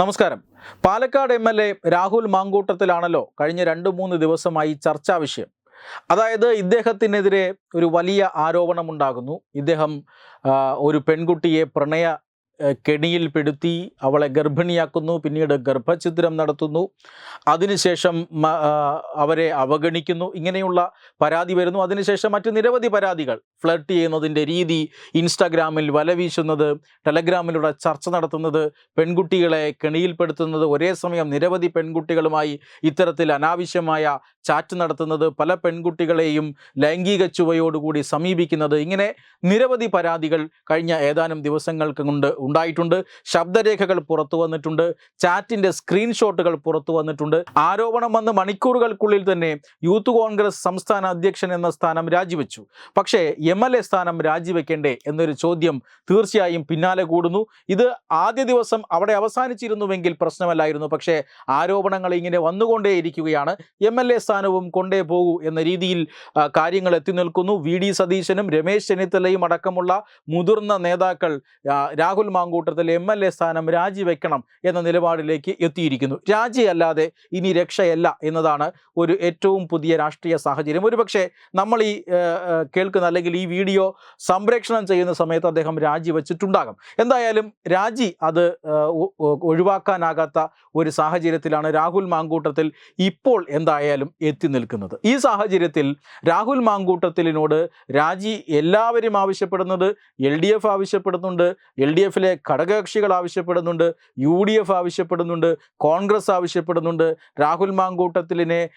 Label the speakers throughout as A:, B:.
A: നമസ്കാരം. Palakkad M L A Rahul മാങ്കൂട്ടത്തിലാണല്ലോ കഴിഞ്ഞ രണ്ട് മൂന്ന് ദിവസമായി ചർച്ചാ വിഷയം. അതായത് ഇദ്ദേഹത്തിനെതിരെ ഒരു വലിയ ആരോപണമുണ്ടാകുന്നു. ഇദ്ദേഹം ഒരു പെൺകുട്ടിയെ പ്രണയ കെണിയിൽപ്പെടുത്തി അവളെ ഗർഭിണിയാക്കുന്നു പിന്നീട് ഗർഭഛിദ്രം നടത്തുന്നു. അതിനുശേഷം അവരെ അവഗണിക്കുന്നു. ഇങ്ങനെയുള്ള പരാതി വരുന്നു. അതിനുശേഷം മറ്റ് നിരവധി പരാതികൾ ഫ്ലർട്ട് ചെയ്യുന്നതിന്റെ രീതി ഇൻസ്റ്റാഗ്രാമിൽ വല വീശുന്നത് ടെലഗ്രാമിലൂടെ ചർച്ച നടത്തുന്നത് പെൺകുട്ടികളെ കെണിയിൽപ്പെടുത്തുന്നത് ഒരേ സമയം നിരവധി പെൺകുട്ടികളുമായി ഇത്തരത്തിൽ അനാവശ്യമായ ചാറ്റ് നടത്തുന്നത് പല പെൺകുട്ടികളെയും ലൈംഗിക ചുവയോടുകൂടി സമീപിക്കുന്നത് ഇങ്ങനെ നിരവധി പരാതികൾ കഴിഞ്ഞ ഏതാനും ദിവസങ്ങൾക്ക് കൊണ്ട് ഉണ്ടായിട്ടുണ്ട്. ശബ്ദരേഖകൾ പുറത്തു വന്നിട്ടുണ്ട്. ചാറ്റിന്റെ സ്ക്രീൻഷോട്ടുകൾ പുറത്തു വന്നിട്ടുണ്ട്. ആരോപണം വന്ന് മണിക്കൂറുകൾക്കുള്ളിൽ തന്നെ യൂത്ത് കോൺഗ്രസ് സംസ്ഥാന അധ്യക്ഷൻ എന്ന സ്ഥാനം രാജിവെച്ചു. പക്ഷേ എം എൽ എ സ്ഥാനം രാജിവെക്കേണ്ടേ എന്നൊരു ചോദ്യം തീർച്ചയായും പിന്നാലെ കൂടുന്നു. ഇത് ആദ്യ ദിവസം അവിടെ അവസാനിച്ചിരുന്നുവെങ്കിൽ പ്രശ്നമല്ലായിരുന്നു. പക്ഷേ ആരോപണങ്ങൾ ഇങ്ങനെ വന്നുകൊണ്ടേയിരിക്കുകയാണ്. എം എൽ എ സ്ഥാനവും കൊണ്ടേ പോകൂ എന്ന രീതിയിൽ കാര്യങ്ങൾ എത്തി നിൽക്കുന്നു. വി. ഡി. സതീശനും രമേശ് ചെന്നിത്തലയും അടക്കമുള്ള മുതിർന്ന നേതാക്കൾ Rahul Mankoottathil M L A സ്ഥാനം രാജിവെക്കണം എന്ന നിലപാടിലേക്ക് എത്തിയിരിക്കുന്നു. രാജിയല്ലാതെ ഇനി രക്ഷയല്ല എന്നതാണ് ഒരു ഏറ്റവും പുതിയ രാഷ്ട്രീയ സാഹചര്യം. ഒരുപക്ഷെ നമ്മൾ ഈ കേൾക്കുന്ന അല്ലെങ്കിൽ ഈ വീഡിയോ സംപ്രേക്ഷണം ചെയ്യുന്ന സമയത്ത് അദ്ദേഹം രാജിവെച്ചിട്ടുണ്ടാകും. എന്തായാലും രാജി അത് ഒഴിവാക്കാനാകാത്ത ഒരു സാഹചര്യത്തിലാണ് രാഹുൽ മാങ്കൂട്ടത്തിൽ ഇപ്പോൾ എന്തായാലും എത്തി നിൽക്കുന്നത്. ഈ സാഹചര്യത്തിൽ രാഹുൽ മാങ്കൂട്ടത്തിലിനോട് രാജി എല്ലാവരും ആവശ്യപ്പെടുന്നത് എൽ ഡി എഫ് ആവശ്യപ്പെടുന്നുണ്ട് എൽ ഡി ഘടകകക്ഷികൾ ആവശ്യപ്പെടുന്നുണ്ട് യു ഡി എഫ് ആവശ്യപ്പെടുന്നുണ്ട് കോൺഗ്രസ് ആവശ്യപ്പെടുന്നുണ്ട്. രാഹുൽ മാങ്കൂട്ടത്തിലിനെ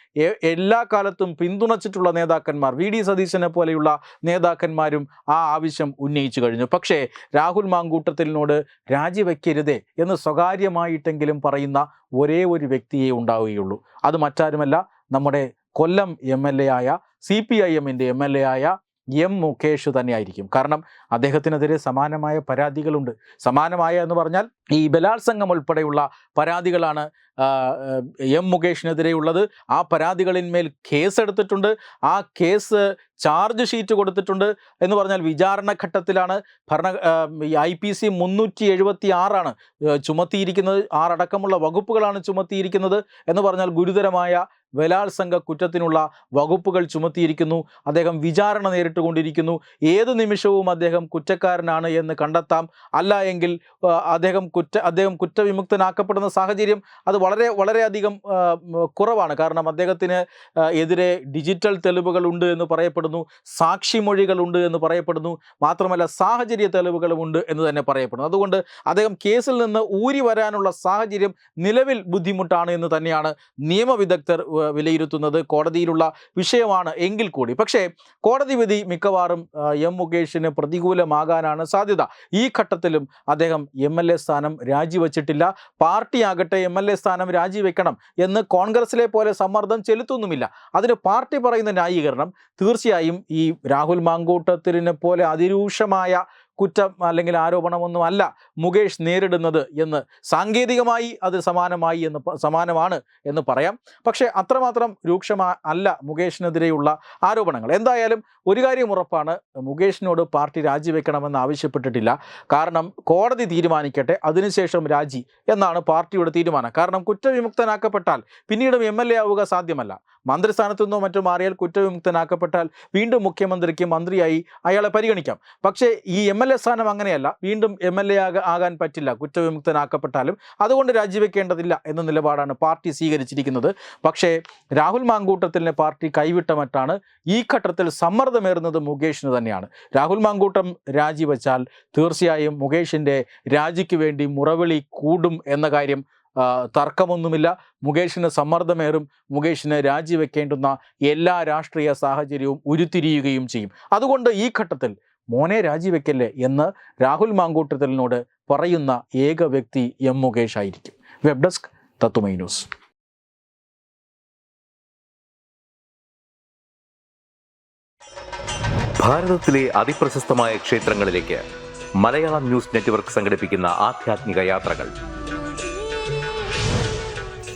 A: എല്ലാ കാലത്തും പിന്തുണച്ചിട്ടുള്ള നേതാക്കന്മാർ വി. ഡി. സതീശനെ പോലെയുള്ള നേതാക്കന്മാരും ആ ആവശ്യം ഉന്നയിച്ചു കഴിഞ്ഞു. പക്ഷേ രാഹുൽ മാങ്കൂട്ടത്തിലിനോട് രാജിവെക്കരുതേ എന്ന് സ്വകാര്യമായിട്ടെങ്കിലും പറയുന്ന ഒരേ ഒരു വ്യക്തിയെ ഉണ്ടാവുകയുള്ളൂ. അത് മറ്റാരുമല്ല നമ്മുടെ കൊല്ലം എം. എൽ. എ. ആയ സി. പി ഐ എമ്മിന്റെ എം. എൽ. എ. ആയ എം മുകേഷ് തന്നെയായിരിക്കും. കാരണം അദ്ദേഹത്തിനെതിരെ സമാനമായ പരാതികളുണ്ട്. സമാനമായ എന്ന് പറഞ്ഞാൽ ഈ ബലാത്സംഗം ഉൾപ്പെടെയുള്ള പരാതികളാണ് എം മുകേഷിനെതിരെയുള്ളത്. ആ പരാതികളിന്മേൽ കേസെടുത്തിട്ടുണ്ട്. ആ കേസ് ചാർജ് ഷീറ്റ് കൊടുത്തിട്ടുണ്ട് എന്ന് പറഞ്ഞാൽ വിചാരണഘട്ടത്തിലാണ് ഭരണ ഐ പി സി മുന്നൂറ്റി എഴുപത്തി ആറാണ് ചുമത്തിയിരിക്കുന്നത്. ആറടക്കമുള്ള വകുപ്പുകളാണ് ചുമത്തിയിരിക്കുന്നത് എന്ന് പറഞ്ഞാൽ ഗുരുതരമായ ബലാത്സംഗ കുറ്റത്തിനുള്ള വകുപ്പുകൾ ചുമത്തിയിരിക്കുന്നു. അദ്ദേഹം വിചാരണ നേരിട്ടുകൊണ്ടിരിക്കുന്നു. ഏത് നിമിഷവും അദ്ദേഹം കുറ്റക്കാരനാണ് എന്ന് കണ്ടെത്താം. അല്ല എങ്കിൽ അദ്ദേഹം കുറ്റ അദ്ദേഹം കുറ്റവിമുക്തനാക്കപ്പെടുന്ന സാഹചര്യം അത് വളരെ വളരെയധികം കുറവാണ്. കാരണം അദ്ദേഹത്തിന് എതിരെ ഡിജിറ്റൽ തെളിവുകളുണ്ട് എന്ന് പറയപ്പെടുന്നു. സാക്ഷിമൊഴികളുണ്ട് എന്ന് പറയപ്പെടുന്നു. മാത്രമല്ല സാഹചര്യ തെളിവുകളുമുണ്ട് എന്ന് തന്നെ പറയപ്പെടുന്നു. അതുകൊണ്ട് അദ്ദേഹം കേസിൽ നിന്ന് ഊരി വരാനുള്ള സാഹചര്യം നിലവിൽ ബുദ്ധിമുട്ടാണ് എന്ന് തന്നെയാണ് നിയമവിദഗ്ധർ വിലയിരുത്തുന്നത് കോടതിയിലുള്ള വിഷയമാണ് എങ്കിൽ കൂടി. പക്ഷേ കോടതി വിധി മിക്കവാറും എം മുകേഷിന് പ്രതികൂലമാകാനാണ് സാധ്യത. ഈ ഘട്ടത്തിലും അദ്ദേഹം എം എൽ എ സ്ഥാനം രാജിവെച്ചിട്ടില്ല. പാർട്ടിയാകട്ടെ എം എൽ എ സ്ഥാനം രാജിവെക്കണം എന്ന് കോൺഗ്രസിലെ പോലെ സമ്മർദ്ദം ചെലുത്തുന്നുമില്ല. അതിന് പാർട്ടി പറയുന്ന ന്യായീകരണം തീർച്ചയായും ഈ രാഹുൽ മാങ്കൂട്ടത്തിനെ പോലെ അതിരൂക്ഷമായ കുറ്റം അല്ലെങ്കിൽ ആരോപണമൊന്നും അല്ല മുകേഷ് നേരിടുന്നത് എന്ന് സാങ്കേതികമായി അത് സമാനമായി എന്ന് സമാനമാണ് എന്ന് പറയാം. പക്ഷേ അത്രമാത്രം രൂക്ഷമാ അല്ല മുകേഷിനെതിരെയുള്ള ആരോപണങ്ങൾ. എന്തായാലും ഒരു കാര്യം ഉറപ്പാണ് മുകേഷിനോട് പാർട്ടി രാജിവെക്കണമെന്ന് ആവശ്യപ്പെട്ടിട്ടില്ല. കാരണം കോടതി തീരുമാനിക്കട്ടെ അതിനുശേഷം രാജി എന്നാണ് പാർട്ടിയുടെ തീരുമാനം. കാരണം കുറ്റവിമുക്തനാക്കപ്പെട്ടാൽ പിന്നീടും എം എൽ എ ആവുക സാധ്യമല്ല. മന്ത്രിസ്ഥാനത്തു നിന്നോ മറ്റോ മാറിയാൽ കുറ്റവിമുക്തനാക്കപ്പെട്ടാൽ വീണ്ടും മുഖ്യമന്ത്രിക്ക് മന്ത്രിയായി അയാളെ പരിഗണിക്കാം. പക്ഷേ ഈ എം സ്ഥാനം അങ്ങനെയല്ല. വീണ്ടും എം എൽ ആകാൻ പറ്റില്ല. കുറ്റവിമുക്തനാക്കപ്പെട്ടാലും അതുകൊണ്ട് രാജിവെക്കേണ്ടതില്ല എന്ന നിലപാടാണ് പാർട്ടി സ്വീകരിച്ചിരിക്കുന്നത്. പക്ഷേ രാഹുൽ മാങ്കൂട്ടത്തിനെ പാർട്ടി കൈവിട്ട മറ്റാണ് ഈ ഘട്ടത്തിൽ സമ്മർദ്ദമേറുന്നത് മുകേഷിന് തന്നെയാണ്. രാഹുൽ മാങ്കൂട്ടം രാജിവെച്ചാൽ തീർച്ചയായും മുകേഷിന്റെ രാജിക്ക് വേണ്ടി മുറവിളി കൂടും എന്ന കാര്യം തർക്കമൊന്നുമില്ല. മുകേഷിന് സമ്മർദ്ദമേറും. മുകേഷിന് രാജിവെക്കേണ്ടുന്ന എല്ലാ രാഷ്ട്രീയ സാഹചര്യവും ഉരുത്തിരിയുകയും ചെയ്യും. അതുകൊണ്ട് ഈ ഘട്ടത്തിൽ മോനെ രാജിവെക്കല്ലേ എന്ന് രാഹുൽ മാങ്കൂട്ടത്തലിനോട് പറയുന്ന ഏക വ്യക്തി എം മുകേഷ് ആയിരിക്കും. വെബ് ഡെസ്ക് തത്തുമൈ ന്യൂസ്.
B: ഭാരതത്തിലെ അതിപ്രശസ്തമായ ക്ഷേത്രങ്ങളിലേക്ക് മലയാളം ന്യൂസ് നെറ്റ്വർക്ക് യാത്രകൾ.